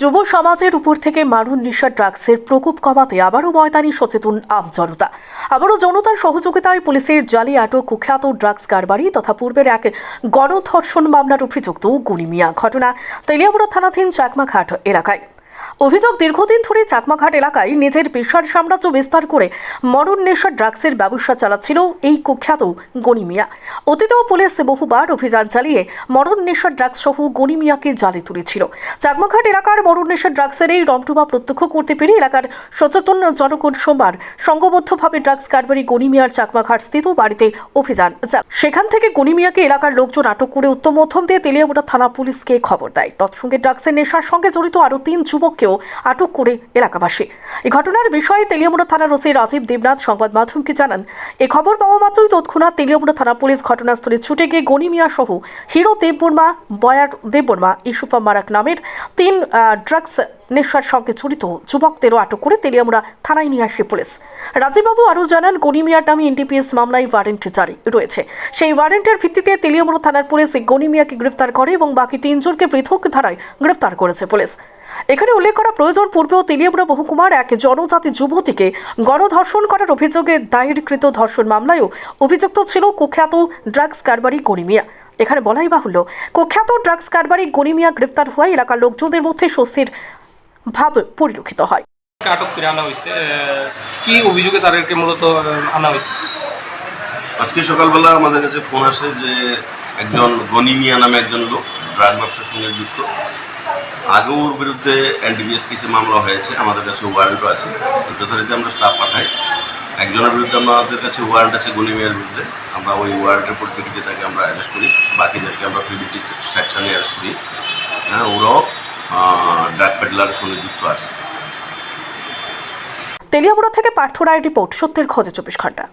যুব সমাজের উপর থেকে মারুন নেশা ড্রাগসের প্রকোপ কমাতে আবারও ময়দানি সচেতন আমজনতা আবারও জনতার সহযোগিতায় পুলিশের জালি আটক কুখ্যাত ড্রাগস কারবারি তথা পূর্বের এক গণধর্ষণ মামলার অভিযুক্ত গুনিমিয়া ঘটনা তেলিয়াবড়া থানাধীন চাকমাঘাট এলাকায়। অভিযোগ দীর্ঘদিন ধরে চাকমাঘাট এলাকায় নিজের পেশার সাম্রাজ্য বিস্তার করে মরণ নেশা ড্রাগসের ব্যবসা চালাচ্ছিল এই কুখ্যাত গনিমিয়া অতীতেও পুলিশ বহুবার অভিযান চালিয়ে মরণ নেশা ড্রাগস সহ গনিমিয়াকে জালে তুলেছিল চাকমাঘাট এলাকার মরণ নেশা ড্রাগসের এই রমটুমা প্রত্যক্ষ করতে পেরে এলাকার সচেতন জনগণ সোমবার সংঘবদ্ধভাবে ড্রাগস কারবারি গনিমিয়ার চাকমাঘাট স্থিত বাড়িতে অভিযান। সেখান থেকে গনিমিয়াকে এলাকার লোকজন আটক করে উত্তম মধ্যম দিয়ে তেলিয়ামুড়া থানা পুলিশকে খবর দেয় তৎসঙ্গে ড্রাগসের নেশার সঙ্গে জড়িত আরও তিন যুবককেও আটক করে এলাকাবাসী। এই ঘটনার বিষয়ে তেলিয়ামুড়া থানার ওসি রাজীব দেবনাথ, সংবাদ মাধ্যমকে জানান, এ খবর পাওয়া মাত্রই তৎক্ষণাৎ তেলিয়ামুড়া থানা পুলিশ ঘটনাস্থলে ছুটে গিয়ে গনিমিয়া সহ হিরো দেববর্মা, বয়ার দেববর্মা, ইসুফা মারাক নামের তিন ড্রাগস নেশার সঙ্গে জড়িত যুবকদেরও আটক করে তেলিয়ামুড়া থানায় নিয়ে আসে পুলিশ। রাজীববাবু আরও জানান গনিমিয়ার নামে এনডিপিএস মামলায় ওয়ারেন্ট জারি রয়েছে। সেই ওয়ারেন্টের ভিত্তিতে তেলিয়ামুড়া থানার পুলিশ এই গনিমিয়াকে গ্রেফতার করে এবং বাকি তিনজনকে পৃথক ধারায় গ্রেফতার করেছে পুলিশ। এখানে উল্লেখ করা প্রয়োজন পূর্বেও তেলিয়ামুড়া বহুকুমার এক জনজাতি যুবতীকে গণধর্ষণ করার অভিযোগে দায়েরকৃত ধর্ষণ মামলায়ও অভিযুক্ত ছিল কুখ্যাত ড্রাগস কারবারি গরিমিয়া এখানে বলাই বাহুল্য, কুখ্যাত ড্রাগস কারবারি গরিমিয়া গ্রেফতার হওয়ায় এলাকার লোকজনদের মধ্যে স্বস্তির ভাব পরিলক্ষিত হয়। আটক করে আনা হয়েছে? কি অভিযোগে তাদেরকে মূলত আনা হয়েছে? আজকে সকালবেলা আমাদের কাছে ফোন আসে যে একজন গনি মিয়া নামে একজন লোক ড্রাগ ব্যবসার সঙ্গে যুক্ত। আগেও ওর বিরুদ্ধে এনডিবিএস কিছু মামলা হয়েছে, আমাদের কাছে ওয়ারেন্টও আছে। যথারীতি আমরা স্টাফ পাঠাই। একজনের বিরুদ্ধে আমাদের কাছে ওয়ারেন্ট আছে গনি মিয়ার বিরুদ্ধে। আমরা ওই ওয়ারেন্টের পরিপ্রেক্ষিতে তাকে আমরা অ্যারেস্ট করি। বাকিদেরকে আমরা পিবিটি সেকশনে অ্যারেস্ট করি। হ্যাঁ ওরাও ড্রাগ পেডলারের সঙ্গে যুক্ত আছে। তেলিয়ামুড়া থেকে পার্থ রায় রিপোর্ট, সত্যের খোঁজে চব্বিশ ঘণ্টা।